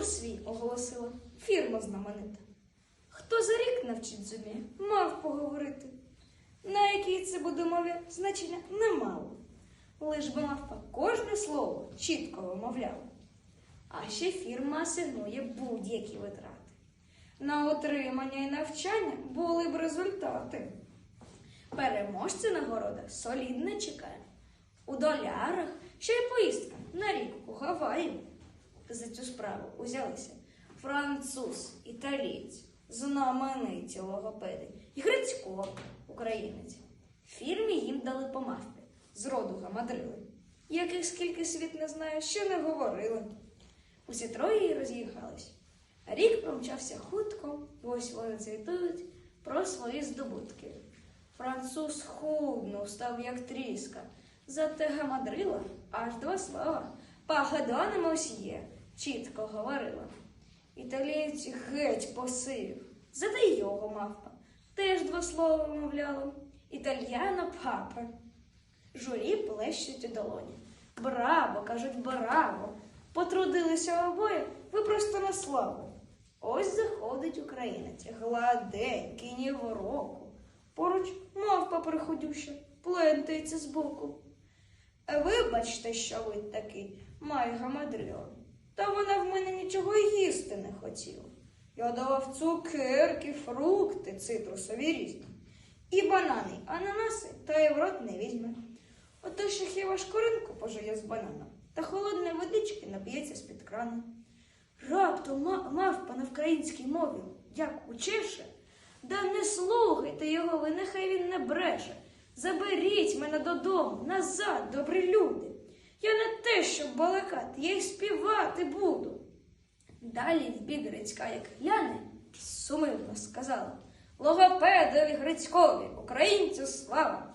конкурс свій оголосила, фірма знаменита. Хто за рік навчить зумі, мав поговорити. На якій це буде мові значення не мало. Лиш би мавпа кожне слово чітко вимовляла. А ще фірма асигнує будь-які витрати. На отримання і навчання були б результати. Переможця нагорода солідне чекає. У долярах ще й поїздка на рік у Гаваї. За цю справу узялися француз, італієць, знамениті логопеди і Грицько, українець. Фірмі їм дали по мавпі, з роду гамадрили, яких скільки світ не знає, що не говорили. Усі троє роз'їхались. Рік промчався хутко, ось вони цвітують про свої здобутки. Француз худнув, став як тріска, зате гамадрила аж два слова. Пагадони мосьє, чітко говорила. Італієць геть посив, зате й його мавпа. Теж два слова вимовляла. Італьяно папа. Журі плещуть у долоні. Браво, кажуть, браво! Потрудилися обоє, ви просто на славу. Ось заходить українець, гладенький, ні року. Поруч мавпа приходюща, плентається збоку. Вибачте, що ви такий, май гамадріон. Та вона в мене нічого їсти не хотіла. Я давав цукерки, фрукти, цитрусові різні. І банани, ананаси, та й в рот не візьме. Ото ще хіба шкоринку пожує з банана, та холодної водички нап'ється з-під крана. Раптом ма- мавпа на українській мові, як учеше, да не слухайте його, ви нехай він не бреше. Заберіть мене додому, назад, добрі люди. Я не те, щоб балакати, я й співати буду. Далі в бік Грицька, як гляне, сумивно сказала. Логопедові Грицькові, українцю слава!